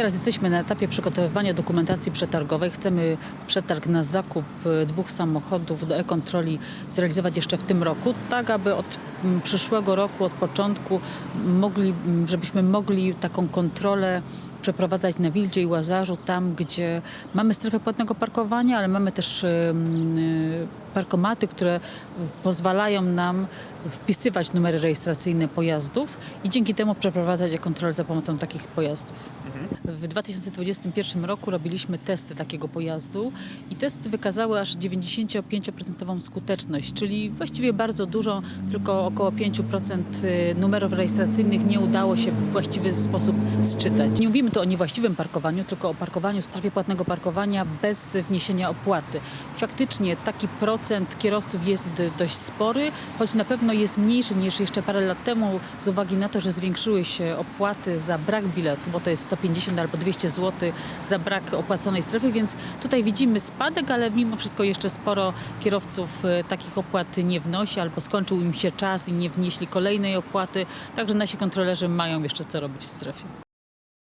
Teraz jesteśmy na etapie przygotowywania dokumentacji przetargowej. Chcemy przetarg na zakup e, dwóch samochodów do e-kontroli zrealizować jeszcze w tym roku, tak aby od przyszłego roku, od początku mogli, żebyśmy mogli taką kontrolę przeprowadzać na Wildzie i Łazarzu, tam gdzie mamy strefę płatnego parkowania, ale mamy też em, y, parkomaty, które pozwalają nam wpisywać numery rejestracyjne pojazdów i dzięki temu przeprowadzać kontrolę za pomocą takich pojazdów. W 2021 roku robiliśmy testy takiego pojazdu i testy wykazały aż 95% skuteczność, czyli właściwie bardzo dużo, tylko około 5% numerów rejestracyjnych nie udało się w właściwy sposób sczytać. Nie mówimy tu o niewłaściwym parkowaniu, tylko o parkowaniu w strefie płatnego parkowania bez wniesienia opłaty. Faktycznie taki procent kierowców jest dość spory, choć na pewno jest mniejszy niż jeszcze parę lat temu z uwagi na to, że zwiększyły się opłaty za brak biletu, bo to jest 150 albo 200 zł za brak opłaconej strefy, więc tutaj widzimy spadek, ale mimo wszystko jeszcze sporo kierowców e, takich opłat nie wnosi albo skończył im się czas i nie wnieśli kolejnej opłaty, także nasi kontrolerzy mają jeszcze co robić w strefie.